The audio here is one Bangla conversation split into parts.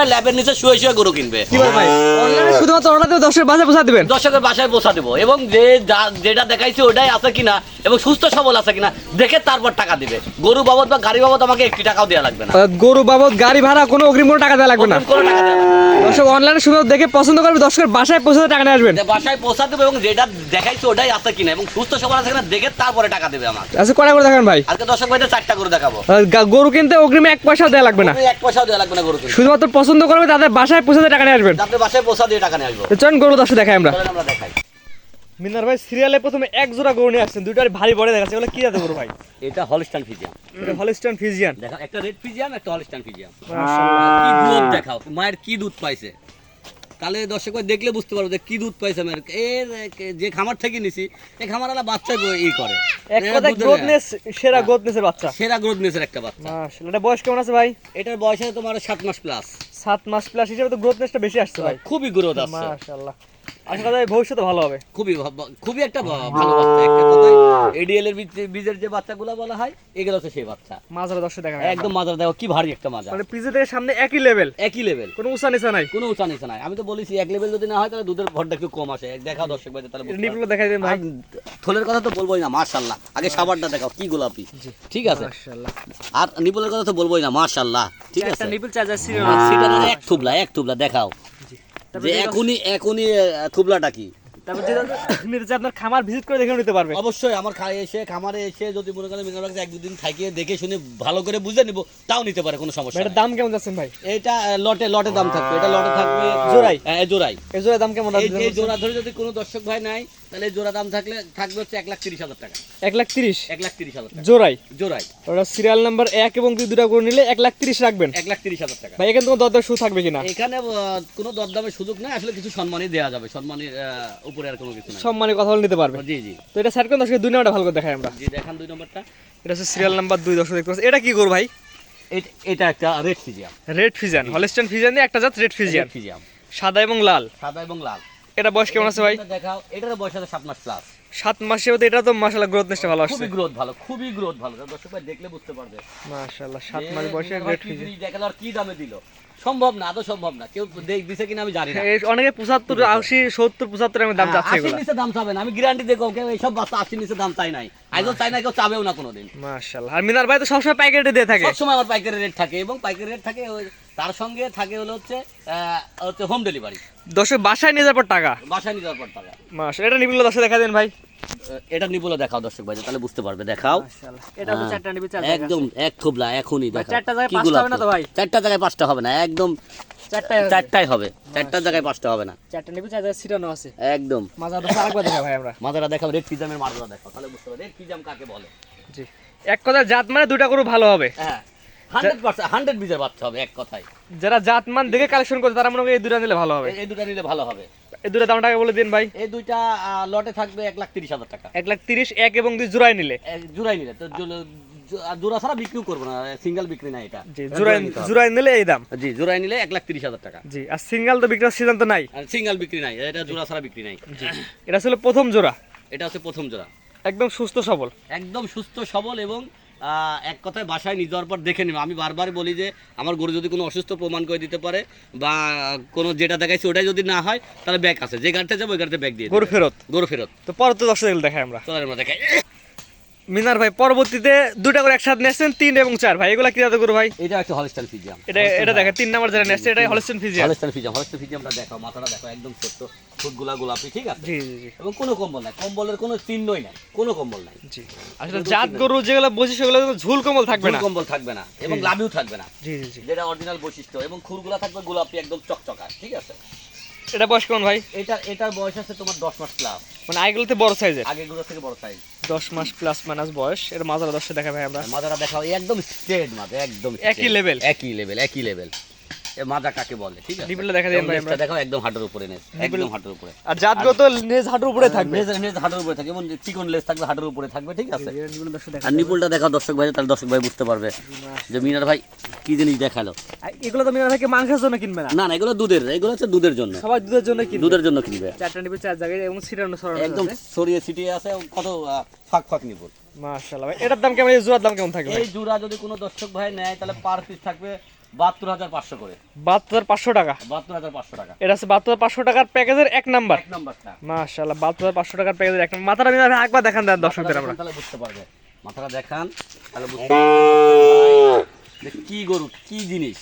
ভাই ল্যাবের নিচে শুয়ে শুয়ে গরু কিনবে। ভাই? অনলাইনে শুধুমাত্র অর্ডার দিয়ে দশের বাসায় পৌঁছা দিবেন? দশের বাসায় পৌঁছা দেবো। এবং যে যা- যেটা দেখাইছে ওটাই আছে কিনা এবং সুস্থ সবল আছে কিনা দেখে তারপর টাকা দিবে। গরু বাবদ বা গাড়ি বাবদ আমাকে একটি টাকাও দেওয়া লাগবে না। গরু বাবদ গাড়ি ভাড়া কোনো অগ্রিম কোনো টাকা দেওয়া লাগবে না। কোনো টাকা দর্শক অনলাইনে শুধু দেখে পছন্দ করবে দর্শকের বাসায় পৌঁছাতে টাকা নিয়ে আসবেন। বাসায় পৌঁছা দেবো এবং যেটা দেখাইছে ওটাই আছে কিনা এবং সুস্থ সবল আছে কিনা দেখে তারপরে টাকা দেবে আমার আচ্ছা কটা করে দেখান ভাই? আজকে দর্শক ভাইদের চারটা করে দেখাবো। গরু কিনতে অগ্রিমে এক পয়সা দেওয়া লাগবে না। এক পয়সাও দেওয়া লাগবে না গরু শুধুমাত্র পছন্দ করবে তাদের বাসায় পৌঁছাতে টাকা নিয়ে আসবেন। আপনার বাসায় পৌঁছা দিয়ে টাকা নিয়ে আসব। চলুন গরু দর্শক দেখাই আমরা। আমরা দেখাই। মিনার ভাই সিরিয়ালে প্রথমে এক জোড়া গরু নিয়ে আসছেন দুইটার ভারী বড় দেখাচ্ছে। এগুলো কি জাতের গরু ভাই? এটা হলস্টাইন ফিজিয়াম এটা হলিস্টান ফিজিয়ান দেখা একটা রেড ফিজিয়াম একটা হলস্টাইন ফিজিয়াম মাশাআল্লাহ। কি দুধ দেখাও মায়ের কি দুধ পাইছে? তাহলে দর্শক দেখলে বুঝতে পারব যে কি দুধ পাইছে মায়ের। এর এ- যে খামার থেকে নিছি এই খামারওয়ালা বাচ্চা ই করে। এক কথায় গ্রোথনেস সেরা গ্রোথনেসের বাচ্চা। সেরা গ্রোথনেসের একটা বাচ্চা। মাশাআল্লাহ এটা বয়স কেমন আছে ভাই? এটার বয়স আছে তোমার সাত মাস প্লাস সাত মাস প্লাস হিসেবে তো গ্রোথনেসটা বেশি আসছে ভাই। খুবই গ্রোথ আছে মাশাআল্লাহ। আশা করা যায় ভবিষ্যতে ভালো হবে। খুবই খুবই একটা ভালো বাচ্চা। একটা কথায় এডিএল এর বীজের যে বাচ্চাগুলো বলা হয় এগুলো হচ্ছে সেই বাচ্চা। দর্শক দেখা একদম মাজার দেখো কি ভারী একটা মাজা মানে পিজে থেকে সামনে একই লেভেল একই লেভেল কোনো উঁচা নিচা নাই। কোনো উঁচা নিচা নাই। আমি তো বলেছি এক লেভেল যদি না হয় তাহলে দুধের ভরটা একটু কম আসে। দেখাও দর্শক ভাই তাহলে। নিপুল দেখাই দেন ভাই। থলের কথা তো বলবোই না মাশাল্লাহ আগে সাবারটা দেখাও কি গোলাপি। ঠিক আছে? মাশাআল্লাহ। আর নিপুলের কথা তো বলবোই না মাশাল্লাহ ঠিক আছে? একটা নিপুল চার্জার সিরিয়াল আর এক থুবলা এক থুবলা দেখাও। যে এখনই এখনই থুবলাটা কি? তারপর যেটা নিতে চাই আপনার খামার ভিজিট করে দেখে নিতে পারবে। অবশ্যই আমার খাই এসে খামারে এসে যদি মনে করেন মিনার এক দুদিন থাকিয়ে দেখে শুনে ভালো করে বুঝে নিব তাও নিতে পারে কোনো সমস্যা এটার দাম কেমন যাচ্ছেন ভাই? এটা লটে লটে দাম থাকবে এটা লটে থাকবে জোড়াই? হ্যাঁ, জোড়াই। এই জোড়ার দাম কেমন এই জোড়া ধরে যদি কোনো দর্শক ভাই নাই তাহলে জোড়া দাম থাকলে থাকবে হচ্ছে এক লাখ তিরিশ হাজার টাকা। এক লাখ তিরিশ? এক লাখ তিরিশ হাজার জোড়াই? জোড়াই। ওটা সিরিয়াল নাম্বার এক এবং দুই দুটা করে নিলে এক লাখ তিরিশ রাখবেন। এক লাখ তিরিশ হাজার টাকা। ভাই এখানে তোমার দরদার শু থাকবে কিনা? এখানে কোনো দরদামের সুযোগ নাই আসলে কিছু সম্মানই দেওয়া যাবে সম্মানের আহ, উপরে আর কোনো কিছু নাই। সম্মানে কথা বলে নিতে পারবে। জি জি। তো এটা সাইড করে দর্শক দুই নাম্বারটা ভালো করে দেখাই আমরা। জি দেখান দুই নম্বরটা। এটা হচ্ছে সিরিয়াল নাম্বার দুই দর্শক দেখতে পাচ্ছি এটা কি করব ভাই? এটা একটা red Friesian red Friesian Holstein Friesian দিয়ে একটা জাত রেড ফিজিয়ান ফিজিয়াম সাদা এবং লাল। সাদা এবং লাল। এটা বয়স কেমন আছে ভাই? দেখাও এটার বয়স আছে সাত মাস প্লাস সাত মাসে হতে এটা তো মাসাল্লাহ গ্রোথনেসটা ভালো আসছে। খুবই গ্রোথ ভালো খুবই গ্রোথ ভালো। দর্শক ভাই দেখলে বুঝতে পারবে। মাশাআল্লাহ সাত মাস বয়সে রেড কি ফিজিয়ান আর কি দামে দিল? সম্ভব না আদৌ সম্ভব না। কেউ দেখ দিছে কিনা আমি জানি না। অনেকে পঁচাত্তর আশি সত্তর পঁচাত্তর এমন দাম হ্যাঁ, যাচ্ছে আশির এগুলো নিচে দাম চাবে না আমি গ্যারান্টি দেখো কেউ এইসব বাচ্চা আশির নিচে দাম চাই নাই। আজও চাই না কেউ চাবেও না কোনোদিন। মাশাআল্লাহ। আর মিনার ভাই তো সবসময় প্যাকেটে দিয়ে থাকে। সবসময় আমার পাইকারি রেট থাকে এবং পাইকারি রেট থাকে তার সঙ্গে থাকে হলো হচ্ছে হচ্ছে হোম ডেলিভারি দশে বাসায় নিয়ে যাওয়ার পর টাকা? বাসায় নিয়ে যাওয়ার পর টাকা। মাশাআল্লাহ এটা নিবিল দশে দেখা দেন ভাই। এটা নিবলে দেখাও দর্শক ভাই তাহলে বুঝতে পারবে দেখাও। এটা তো হ্যাঁ, চারটা নিবি একদম এক থুবলা এখনই দেখাও। চারটা জায়গায় পাঁচটা হবে না তো ভাই? চারটা জায়গায় পাঁচটা হবে না একদম চারটা চারটাই হবে। চারটা জায়গায় পাঁচটা হবে না। চারটা নিবি চার্জার সিটানো আছে। একদম। মাজা দশে আরেকবার দেখা ভাই আমরা। মাদারা দেখাও রেড ফিজামের মাদারা দেখাও তাহলে বুঝতে পারবে রেড ফিজাম কাকে বলে? জি। এক কথা জাত মানে দুটা করে ভালো হবে। হ্যাঁ। হান্ড্রেড পার্সেন্ট হান্ড্রেড বীজের বাচ্চা হবে এক কথায়। যারা জাত দেখে কালেকশন করে তারা মনে এই দুটা নিলে ভালো হবে। এই- দুটা নিলে ভালো হবে। এই দুটা দাম টাকা বলে দিন ভাই। এই দুইটা লটে থাকবে এক লাখ তিরিশ হাজার টাকা। এক লাখ তিরিশ এক এবং দুই জোড়াই নিলে। জোড়াই নিলে। তো জোড়া ছাড়া বিক্রিও করব না সিঙ্গেল বিক্রি না এটা। জি জোড়াই জোড়াই নিলে এই দাম। জি জোড়াই নিলে এক লাখ তিরিশ হাজার টাকা। জি আর সিঙ্গেল তো বিক্রির সিদ্ধান্ত নাই। সিঙ্গেল বিক্রি নাই এটা জোড়া ছাড়া বিক্রি নাই। এটা ছিল প্রথম জোড়া। এটা হচ্ছে প্রথম জোড়া। একদম সুস্থ সবল। একদম সুস্থ সবল এবং এক কথায় বাসায় নিয়ে যাওয়ার পর দেখে নেবে। আমি বারবার বলি যে আমার গরু যদি কোনো অসুস্থ প্রমাণ করে দিতে পারে বা কোনো যেটা দেখাইছে ওটাই যদি না হয় তাহলে ব্যাগ আছে। যে গাড়িতে যাব ওই গাড়িতে ব্যাগ দিয়ে গরু ফেরত? গরু ফেরত। তো পরে তো দশ দেখাই আমরা দেখাই। মিনার ভাই পরবর্তীতে দুটা করে একসাথে নিয়ে আসছেন তিন এবং চার। ভাই এগুলা কি জাতের গরু ভাই? এটা একটা হলস্টাইন ফিজিয়াম এটা এটা দেখে তিন নাম্বার যারা নিয়ে আসছে এটাই Holstein Friesian Holstein Friesian Holstein ফিজিয়ামটা দেখো মাথাটা দেখো একদম ছোট্ট। ফুটগুলা গোলাপি ঠিক আছে? জি জি জি। এবং কোনো কম্বল নাই কম্বলের কোনো চিহ্নই নাই কোনো কম্বল নাই। জি। আসলে জাত গরু যেগুলো বসে সেগুলো ঝুল কম্বল থাকবে না। কম্বল থাকবে না এবং লাভিও থাকবে না। জি জি জি। যেটা অরিজিনাল বৈশিষ্ট্য এবং খুরগুলা থাকবে গোলাপি একদম চকচকা ঠিক আছে? এটা বয়স কেমন ভাই? এটা এটার বয়স আছে তোমার দশ মাস প্লাস মানে আগেগুলোতে বড় সাইজের আগেগুলো থেকে বড় সাইজ দশ মাস প্লাস মাইনাস বয়স। এর মাজারা দশে দেখা ভাই আমরা। মাজারা দেখা একদম স্ট্রেট মাঝে একদম একই লেভেল একই লেভেল একই লেভেল মাজা কাকে বলে? ঠিক আছে? দেখা দেন এবং ভাই আমরা। দেখাও একদম হাঁটুর উপরে নেস একদম হাঁটুর উপরে। আর জাতগুলো তো নেজ হাঁটুর উপরে থাকবে। নেজ নেজ হাঁটুর উপরে এবং চিকন লেজ থাকবে হাঁটুর উপরে থাকবে ঠিক আছে? আর নিপুলটা দেখাও দর্শক ভাই তাহলে দর্শক ভাই বুঝতে পারবে যে মিনার ভাই কি জিনিস দেখাল। এগুলো তো মিনার ভাইকে মাংসের জন্য কিনবে না? না না এগুলো দুধের এগুলো হচ্ছে দুধের জন্য। সবাই দুধের জন্য কিনবে। দুধের জন্য কিনবে। চারটা চার জায়গায় এবং সিটানো সরানো একদম ছড়িয়ে ছিটিয়ে আছে কত ফাঁক ফাঁক নিপুল মাশাআল্লাহ ভাই এটার দাম কেমন? এই জোড়ার দাম কেমন থাকবে ভাই? এই জোড়া যদি কোনো দর্শক ভাই নেয় তাহলে পার পিস থাকবে বাহাত্তর হাজার পাঁচশো করে। বাহাত্তর হাজার পাঁচশো টাকা? বাহাত্তর হাজার পাঁচশো টাকা। এটা হচ্ছে বাহাত্তর পাঁচশো টাকার প্যাকেজের এক নাম্বার। এক নাম্বারটা। মাশাল্লাহ বাহাত্তর হাজার পাঁচশো টাকার প্যাকেজের এক নাম্বার। মাথাটা মিনার একবার দেখান দেন দর্শকদের আমরা। তাহলে বুঝতে পারবে। মাথাটা দেখান তাহলে বুঝতে কি গরু কি জিনিস।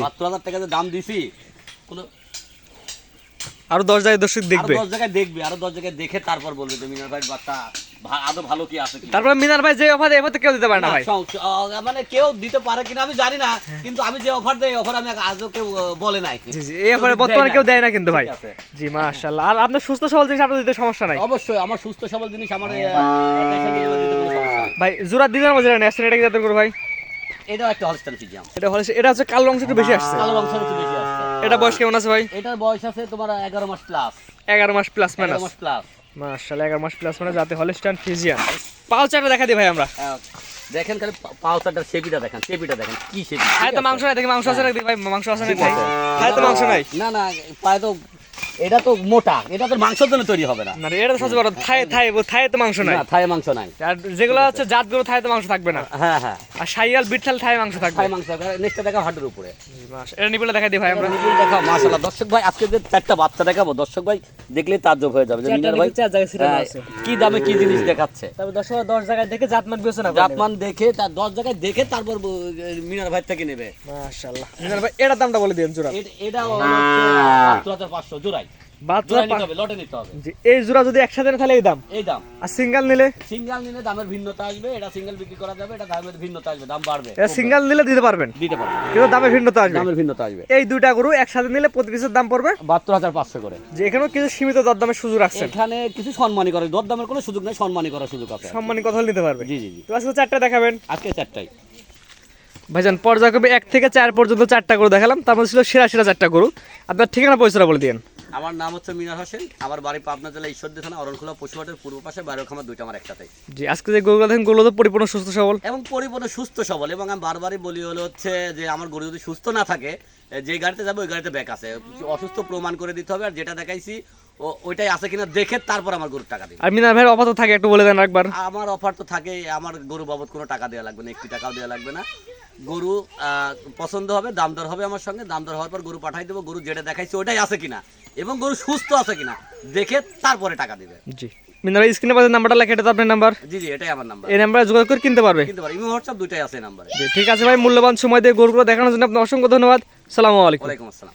বাহাত্তর হাজার টাকা যে দাম দিছি কোনো আরও দশ জায়গায় দর্শক দেখবে। আরও দশ জায়গায় দেখবে আরও দশ জায়গায় দেখে তারপর বলবে যে মিনার ভাই বাচ্চা আদৌ ভালো কি আছে কি মিনার ভাই যে অফার এবার তো কেউ দিতে পারে না ভাই। মানে কেউ দিতে পারে কিনা আমি জানি না কিন্তু আমি যে অফার দেই অফার আমি আজও কেউ বলে নাই। এই অফারে বর্তমানে কেউ দেয় না কিন্তু ভাই। জি মাশাল্লাহ আর আপনার সুস্থ সবল জিনিস আপনার দিতে সমস্যা নাই? অবশ্যই আমার সুস্থ সবল জিনিস আমার। ভাই জোড়া মধ্যে নেই আসছেন এটা কি যাতে ভাই? এটাও একটা হলস্টাইন ফিজিয়াম এটা হলে এটা হচ্ছে কালো অংশ একটু বেশি আসছে। কালো অংশ একটু বেশি আসছে। এটা বয়স কেমন আছে ভাই? এটার বয়স আছে তোমার এগারো মাস প্লাস এগারো মাস প্লাস মাইনাস মাস প্লাস মাশাল্লাহ এগারো মাস প্লাস মানে যাতে হলিস্টান ফিজিয়ান দেখা দিই ভাই আমরা। দেখেন খালি শেপিটা দেখেন শেপিটা দেখেন কি শেপি খায় তো মাংস নাই দেখি মাংস আছে নাকি? ভাই মাংস আছে নাকি? ভাই। খায় তো মাংস নাই? না না পায়ে তো এটা তো মোটা এটা তো মাংসের জন্য তৈরি হবে না। না এটা সহজে বড় তো মাংস নাই। না থাই মাংস নাই। আর যেগুলো হচ্ছে জাতগুলো থায় তো মাংস থাকবে না। হ্যাঁ হ্যাঁ। আর সাইয়াল বিঠাল থায় মাংস থাকবে। থাই মাংস নেক্সটটা দেখা হাটের উপরে। এটা নিবলে দেখা দিই ভাই আমরা। নিপুল দেখাও মাশাআল্লাহ। দর্শক ভাই আজকে যে চারটা বাচ্চা দেখাবো দর্শক ভাই দেখলে তাজ্জব হয়ে যাবে। যে মিনার ভাই আছে। কি দামে কি জিনিস দেখাচ্ছে? তবে দশ দশ জায়গায় দেখে জাতমান বিবেচনা করবে জাতমান দেখে তার দশ জায়গায় দেখে তারপর মিনার ভাই থেকে নেবে। মাশাআল্লাহ। মিনার ভাই এটার দামটা বলে দিন জোড়া। এটা হলো হচ্ছে 7500 জোড়াই। এই জোড়া যদি একসাথে তাহলে এই দাম? এই দাম। আর সিঙ্গেল নিলে? সিঙ্গেল নিলে দামের ভিন্নতা আসবে এটা সিঙ্গেল বিক্রি করা যাবে এটা দামের ভিন্নতা আসবে দাম বাড়বে। সিঙ্গেল নিলে দিতে পারবেন? দিতে পারবে কিন্তু দামে ভিন্নতা আসবে? দামের ভিন্নতা আসবে। এই দুইটা গরু একসাথে নিলে প্রতি পিসের দাম পড়বে? বাহাত্তর হাজার পাঁচশো করে। যে এখানেও কিছু সীমিত দরদামের সুযোগ রাখছেন। এখানে কিছু সম্মানী করে দর দামের কোনো সুযোগ নেই সম্মানী করার সুযোগ আছে। সম্মানী কথা নিতে পারবে। জি জি জি। তো আজকে চারটা দেখাবেন? আজকে চারটাই। ভাইজান পর্যায়ক্রমে এক থেকে চার পর্যন্ত চারটা গরু দেখালাম তার মধ্যে ছিল সেরা সেরা চারটা গরু। আপনার ঠিকানা পরিচয় বলে দিন আমার নাম হচ্ছে মিনার হোসেন। আমার বাড়ি পাবনা জেলা ঈশ্বর থানা অরণখোলা পশুহাটের পূর্ব পাশে বাইরের খামার দুইটা আমার একসাথে জি আজকে যে গরুগুলো দেখেন গরুগুলো তো পরিপূর্ণ সুস্থ সবল। এবং পরিপূর্ণ সুস্থ সবল এবং আমি বারবারই বলি হলো হচ্ছে যে আমার গরু যদি সুস্থ না থাকে যে গাড়িতে যাবে ওই গাড়িতে ব্যাক আছে। অসুস্থ প্রমাণ করে দিতে হবে আর যেটা দেখাইছি ও ওইটাই আছে কিনা দেখে তারপর আমার গরুর টাকা দিবে আর মিনার ভাইয়ের অপাত থাকে একটু বলে দেন একবার আমার অফার তো থাকে আমার গরু বাবদ কোনো টাকা দেওয়া লাগবে না একটি টাকাও দেওয়া লাগবে না। গরু আহ, পছন্দ হবে দাম দর হবে আমার সঙ্গে দাম দর হওয়ার পর গরু পাঠাই দেবো গরু যেটা দেখাইছি ওটাই আছে কিনা এবং গরু সুস্থ আছে কিনা দেখে তারপরে টাকা দিবে। জি। মিনার ভাই স্ক্রিনে পাশে নাম্বারটা লেখে এটা তো আপনার নাম্বার জি জি এটাই আমার নাম্বার এই নাম্বারে যোগাযোগ করে কিনতে পারবে? কিন্তু ইমো হোয়াটসঅ্যাপ দুইটাই আছে নাম্বারে ঠিক আছে ভাই মূল্যবান সময় দিয়ে গরুগুলো দেখানোর জন্য আপনার অসংখ্য ধন্যবাদ। সালামু আলাইকুম। ওয়ালাইকুম আসসালাম।